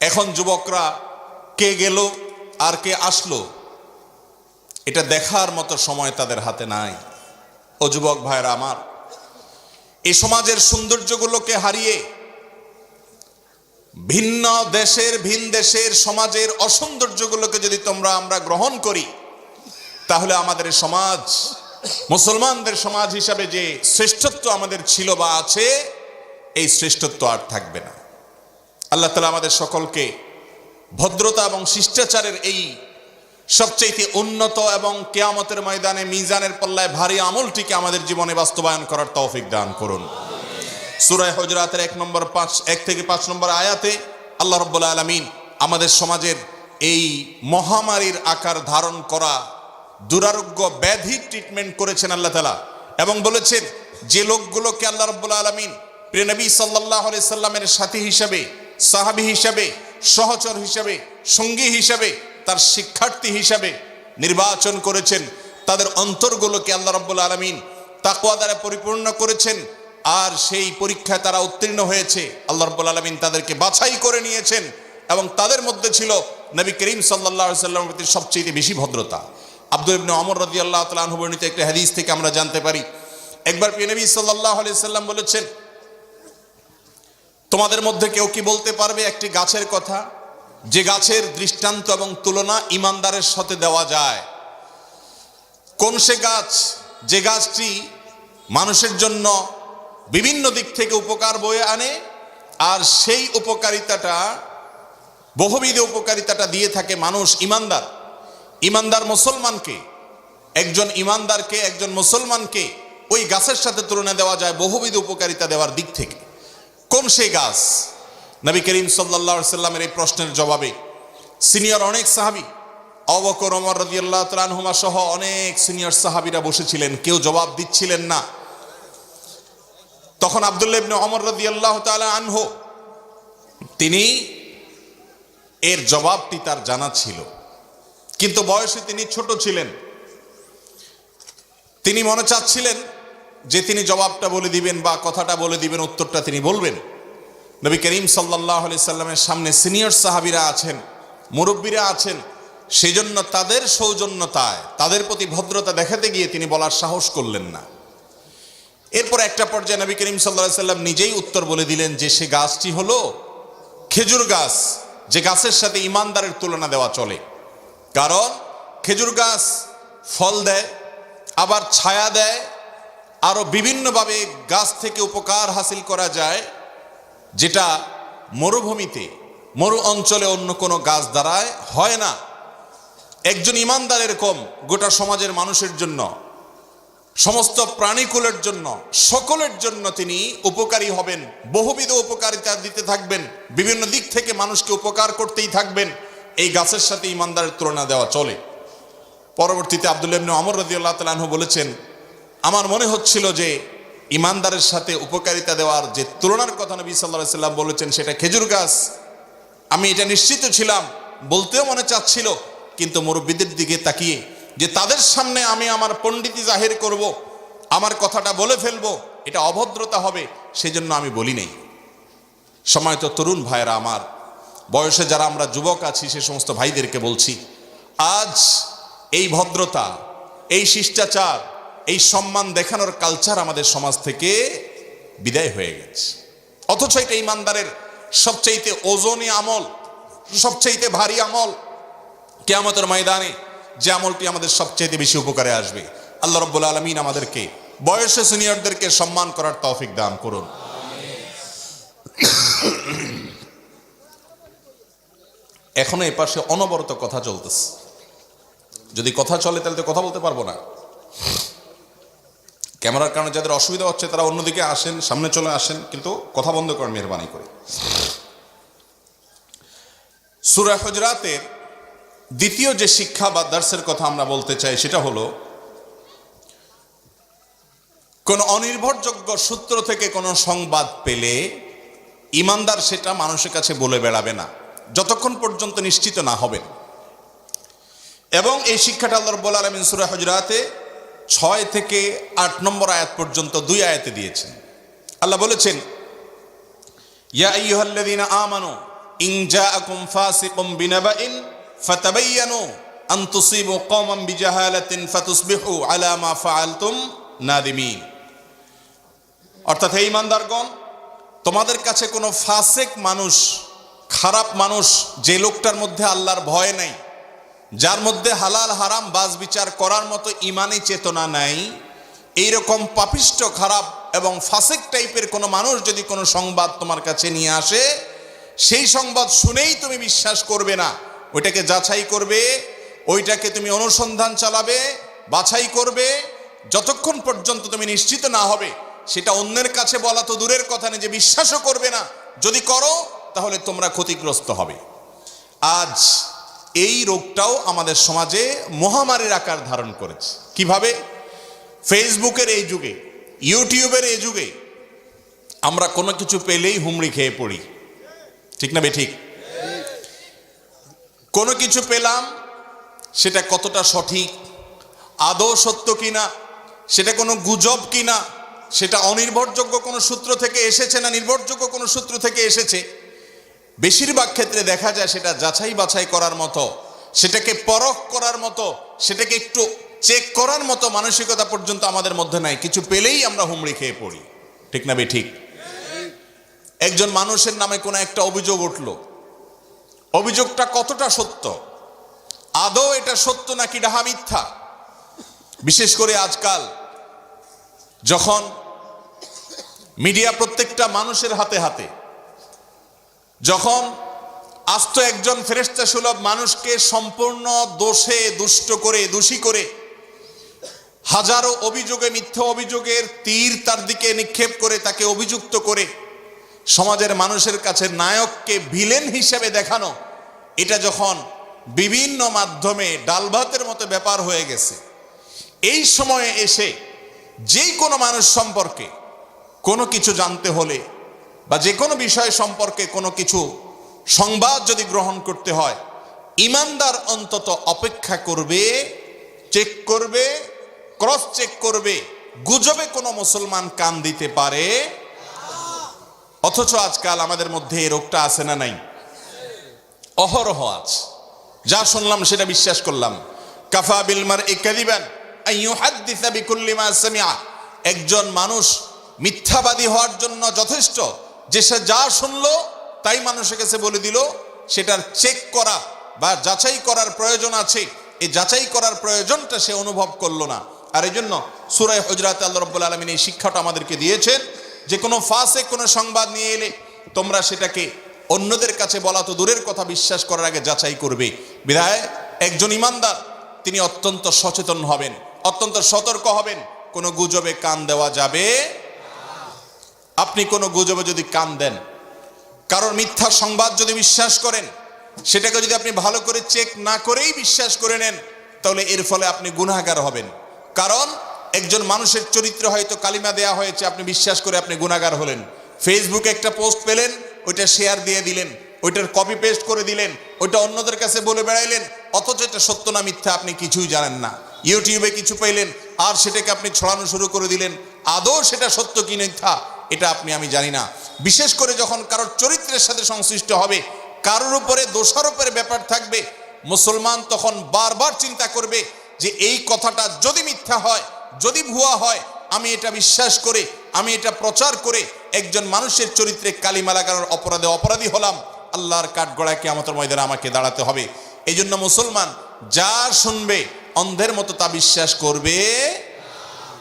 এখন যুবকরা কে গেল আর কে আসলো, এটা দেখার মতো সময় তাদের হাতে নাই। ও যুবক ভাইরা আমার, এই সমাজের সৌন্দর্যগুলোকে হারিয়ে ভিন্ন দেশের ভিন দেশের সমাজের অসৌন্দর্যগুলোকে যদি তোমরা আমরা গ্রহণ করি, তাহলে আমাদের সমাজ, মুসলমানদের সমাজ হিসাবে যে শ্রেষ্ঠত্ব আমাদের ছিল বা আছে, এই শ্রেষ্ঠত্ব আর থাকবে না। আল্লাহ তালা আমাদের সকলকে ভদ্রতা এবং শিষ্টাচারের এই সবচেয়ে উন্নত এবং কেয়ামতের ময়দানে মিজানের পাল্লায় ভারী আমলটিকে আমাদের জীবনে বাস্তবায়ন করার তৌফিক দান করুন। সুরায় হজরাতের এক নম্বর পাঁচ, এক থেকে পাঁচ নম্বর আয়াতে আল্লাহ রব্বুল আলমিন আমাদের সমাজের এই মহামারীর আকার ধারণ করা দুরারোগ্য ব্যাধি ট্রিটমেন্ট করেছেন আল্লাহ তালা এবং বলেছেন, যে লোকগুলোকে আল্লাহ রব্বুল আলমিন প্রেনবী সাল্লাহ সাল্লামের সাথী হিসাবে সাহাবি হিসাবে, সহচর হিসাবে, সঙ্গী হিসাবে, তার শিক্ষার্থী হিসাবে নির্বাচন করেছেন। তাদের অন্তরগুলোকে আল্লাহ রব্বুল আলমিন তাকুয়া দ্বারা পরিপূর্ণ করেছেন। আর সেই পরীক্ষায় তারা উত্তীর্ণ হয়েছে। আল্লাহ রব্বুল আলমিন তাদেরকে বাছাই করে নিয়েছেন। এবং তাদের মধ্যে ছিল নবী করিম সাল্লাহ সাল্লামের প্রতি সবচেয়ে বেশি ভদ্রতা। আব্দুল ইবনে অমর রদি আল্লাহ তালাহ বর্ণিত একটা হাদিস থেকে আমরা জানতে পারি। একবার প্রিয় নবী সাল্লাহ সাল্লাম বলেছেন তোমাদের মধ্যে কেউ কি বলতে পারবে একটি গাছের কথা? যে গাছের দৃষ্টান্ত এবং তুলনা ইমানদারের সাথে দেওয়া যায়। কোন সে গাছ? যে গাছটি মানুষের জন্য বিভিন্ন দিক থেকে উপকার বয়ে আনে, আর সেই উপকারিতাটা, বহুবিধ উপকারিতাটা দিয়ে থাকে মানুষ, ইমানদার। ইমানদার মুসলমানকে, একজন ইমানদারকে, একজন মুসলমানকে ওই গাছের সাথে তুলনা দেওয়া যায়, বহুবিধ উপকারিতা দেওয়ার দিক থেকে। কোন সেই গাছ? নবী করিম সাল্লা সাল্লামের এই প্রশ্নের জবাবে সিনিয়র অনেক সাহাবি অবকর অমর রদিয়াল্লাহ তালহুমা সহ অনেক সিনিয়র সাহাবিরা বসেছিলেন, কেউ জবাব দিচ্ছিলেন না। তখন আবদুল্লাহ ইবনে অমর রদিয়াল্লাহ তালা আনহ, তিনি এর জবাবটি তার জানা ছিল। কিন্তু বয়সে তিনি ছোট ছিলেন। তিনি মনে চাচ্ছিলেন যে তিনি জবাবটা বলে দিবেন বা কথাটা বলে দিবেন, উত্তরটা তিনি বলবেন। নবী করিম সাল্লাহ আলি সাল্লামের সামনে সিনিয়র সাহাবিরা আছেন, মুরব্বীরা আছেন সেই জন্য তাদের সৌজন্যতায়, তাদের প্রতি ভদ্রতা দেখাতে গিয়ে তিনি বলার সাহস করলেন না। এরপর একটা পর্যায়ে নবী করিম সাল্লাহ সাল্লাম নিজেই উত্তর বলে দিলেন যে সে গাছটি হলো খেজুর গাছ, যে গাছের সাথে ইমানদারের তুলনা দেওয়া চলে। কারণ খেজুর গাছ ফল দেয়, আবার ছায়া দেয় আরও বিভিন্নভাবে গাছ থেকে উপকার হাসিল করা যায় যেটা মরুভূমিতে, মরু অঞ্চলে অন্য কোনো গাছ দ্বারায় হয় না। একজন ইমানদার এরকম গোটা সমাজের মানুষের জন্য, সমস্ত প্রাণীকুলের জন্য, সকলের জন্য তিনি উপকারী হবেন, বহুবিধ উপকারিতা দিতে থাকবেন, বিভিন্ন দিক থেকে মানুষকে উপকার করতেই থাকবেন। এই গাছের সাথে ইমানদারের তুলনা দেওয়া চলে। পরবর্তীতে আবদুল্লাবনে অমর রদি আল্লাহ বলেছেন, আমার মনে হচ্ছিল যে ইমানদারের সাথে উপকারিতা দেওয়ার যে তুলনার কথা নবী সাল্লাহ সাল্লাম বলেছেন, সেটা খেজুর গাছ। আমি এটা নিশ্চিত ছিলাম, বলতেও মনে চাচ্ছিল, কিন্তু মুরব্বীদের দিকে তাকিয়ে যে তাদের সামনে আমি আমার পণ্ডিতি জাহির করব, আমার কথাটা বলে ফেলব, এটা অভদ্রতা হবে, সেজন্য আমি বলি নেই। সময় তো তরুণ ভাইয়েরা আমার, বয়সে যারা আমরা যুবক আছি, সে সমস্ত ভাইদেরকে বলছি, আজ এই ভদ্রতা, এই শিষ্টাচার এই সম্মান দেখানোর কালচার আমাদের সমাজ থেকে বিদায় হয়ে গেছে। অথচ এটা ইমানদারের সবচাইতে ওজনে আমল, সবচাইতে ভারী আমল। কেয়ামতের ময়দানে যে আমলটি আমাদের সবচাইতে বেশি উপকারে আসবে, আল্লাহ রব্বুল আলমিন আমাদেরকে, বয়সে সিনিয়রদেরকে সম্মান করার তৌফিক দান করুন। এখনও এ পাশে অনবরত কথা চলতেছে। যদি কথা চলে তাহলে তো কথা বলতে পারব না। ক্যামেরার কারণে যাদের অসুবিধা হচ্ছে, তারা অন্যদিকে আসেন, সামনে চলে আসেন, কিন্তু কথা বন্ধ করেন মেহরবানি করে। সুরা হজরাতের দ্বিতীয় যে শিক্ষা বা দার্সের কথা আমরা বলতে চাই, সেটা হলো, কোন অনির্ভরযোগ্য সূত্র থেকে কোনো সংবাদ পেলে ইমানদার সেটা মানুষের কাছে বলে বেড়াবে না, যতক্ষণ পর্যন্ত নিশ্চিত না হবেন। এবং এই শিক্ষাটা আল্লাহ রব্বুল আলমিন সুরা হজরাতে ছয় থেকে আট নম্বর আয়াত পর্যন্ত দুই আয়াতে দিয়েছেন। আল্লাহ বলেছেন, ইয়া আইয়ুহাল্লাযীনা আমানু, ইন জাআকুম ফাসিকুম বিনাবাইন ফাতাবায়ানু ফাতুসবিহু অর্থাৎ ইমানদারগণ তোমাদের কাছে কোনো ফাসেক মানুষ, খারাপ মানুষ যে লোকটার মধ্যে আল্লাহর ভয় নাই যার মধ্যে হালাল, হারাম, বাজ বিচার করার মতো ইমানি চেতনা নাই, এইরকম পাপিষ্ট, খারাপ এবং ফাসেক টাইপের কোনো মানুষ যদি কোনো সংবাদ তোমার কাছে নিয়ে আসে, সেই সংবাদ শুনেই তুমি বিশ্বাস করবে না। ওইটাকে যাচাই করবে, ওইটাকে তুমি অনুসন্ধান চালাবে, বাছাই করবে, যতক্ষণ পর্যন্ত তুমি নিশ্চিত না হবে, সেটা অন্যের কাছে বলা তো দূরের কথা নেই যে বিশ্বাসও করবে না। যদি করো, তাহলে তোমরা ক্ষতিগ্রস্ত হবে। আজ এই রোগটাও আমাদের সমাজে মহামারীর আকার ধারণ করেছে। কীভাবে? ফেসবুকের এই যুগে, ইউটিউবের এই যুগে আমরা কোনো কিছু পেলেই হুমড়ি খেয়ে পড়ি। ঠিক না বে ঠিক? কোনো কিছু পেলাম, সেটা কতটা সঠিক? আদৌ সত্য কিনা? সেটা কোনো গুজব কিনা? সেটা অনির্ভরযোগ্য কোনো সূত্র থেকে এসেছে না নির্ভরযোগ্য কোনো সূত্র থেকে এসেছে? বেশিরভাগ ক্ষেত্রে দেখা যায় সেটা যাচাই বাছাই করার মতো, সেটাকে পরখ করার মতো, সেটাকে একটু চেক করার মতো মানসিকতা পর্যন্ত আমাদের মধ্যে নাই। কিছু পেলেই আমরা হুমড়ি খেয়ে পড়ি। ঠিক না বে ঠিক? একজন মানুষের নামে কোনো একটা অভিযোগ উঠল। অভিযোগটা কতটা সত্য? আদৌ এটা সত্য নাকি ডাহা মিথ্যা? বিশেষ করে আজকাল, যখন মিডিয়া প্রত্যেকটা মানুষের হাতে হাতে যখন আস্ত একজন ফেরেস্তা সুলভ মানুষকে সম্পূর্ণ দোষে দুষ্ট করে, দোষী করে হাজারো অভিযোগে, মিথ্যা অভিযোগের তীর তার দিকে নিক্ষেপ করে, তাকে অভিযুক্ত করে সমাজের মানুষের কাছে নায়ককে ভিলেন হিসেবে দেখানো, এটা যখন বিভিন্ন মাধ্যমে ডালভাতের মতো ব্যাপার হয়ে গেছে, এই সময়ে এসে যেই কোনো মানুষ সম্পর্কে কোনো কিছু জানতে হলে বা যে কোনো বিষয় সম্পর্কে কোনো কিছু সংবাদ যদি গ্রহণ করতে হয়, ইমানদার অন্তত অপেক্ষা করবে চেক করবে ক্রস চেক করবে, গুজবে কোনো মুসলমান কান দিতে পারে। অথচ আজকাল আমাদের মধ্যে এই রোগটা আছে না নাই? অহরহ আছে। যা শুনলাম সেটা বিশ্বাস করলাম। কাফা বিলমার ইকাদিবান একজন মানুষ মিথ্যাবাদী হওয়ার জন্য যথেষ্ট। যে সে যা শুনলো, তাই মানুষের কাছে বলে দিল, সেটার চেক করা বা যাচাই করার প্রয়োজন আছে। এই যাচাই করার প্রয়োজনটা সে অনুভব করল না। আর এই জন্য সুরাই হজরাত আল্লাহ রব্বুল আলমিন এই শিক্ষাটা আমাদেরকে দিয়েছেন, যে কোনো ফাঁসে কোনো সংবাদ নিয়ে এলে তোমরা সেটাকে অন্যদের কাছে বলা তো দূরের কথা, বিশ্বাস করার আগে যাচাই করবে। বিধায় একজন ইমানদার, তিনি অত্যন্ত সচেতন হবেন, অত্যন্ত সতর্ক হবেন, কোনো গুজবে কান দেওয়া যাবে আপনি কোনো গুজবে যদি কান দেন, কারোর মিথ্যা সংবাদ যদি বিশ্বাস করেন, সেটাকে যদি আপনি ভালো করে চেক না করেই বিশ্বাস করে নেন, তাহলে এর ফলে আপনি গুনাহগার হবেন। কারণ একজন মানুষের চরিত্র হয়তো কালিমা দেয়া হয়েছে, আপনি বিশ্বাস করে আপনি গুনাহগার হলেন। ফেসবুকে একটা পোস্ট পেলেন, ওইটা শেয়ার দিয়ে দিলেন, ওইটার কপি পেস্ট করে দিলেন, ওইটা অন্যদের কাছে বলে বেড়াইলেন, অথচ এটা সত্য না মিথ্যা আপনি কিছুই জানেন না। ইউটিউবে কিছু পেলেন, আর সেটাকে আপনি ছড়ানো শুরু করে দিলেন, আদৌ সেটা সত্য কি মিথ্যা? এটা আপনি, আমি জানি না। বিশেষ করে যখন কারোর চরিত্রের সাথে সংশ্লিষ্ট হবে, কারোর উপরে দোষারোপের ব্যাপার থাকবে, মুসলমান তখন বারবার চিন্তা করবে যে এই কথাটা যদি মিথ্যা হয়, যদি ভুয়া হয়, আমি এটা বিশ্বাস করে, আমি এটা প্রচার করে একজন মানুষের চরিত্রে কালিমা লাগানোর অপরাধে অপরাধী হলাম, আল্লাহর কাঠগড়ায় কেমতের ময়দানে আমাকে দাঁড়াতে হবে। এই জন্য মুসলমান যা শুনবে, অন্ধের মতো তা বিশ্বাস করবে।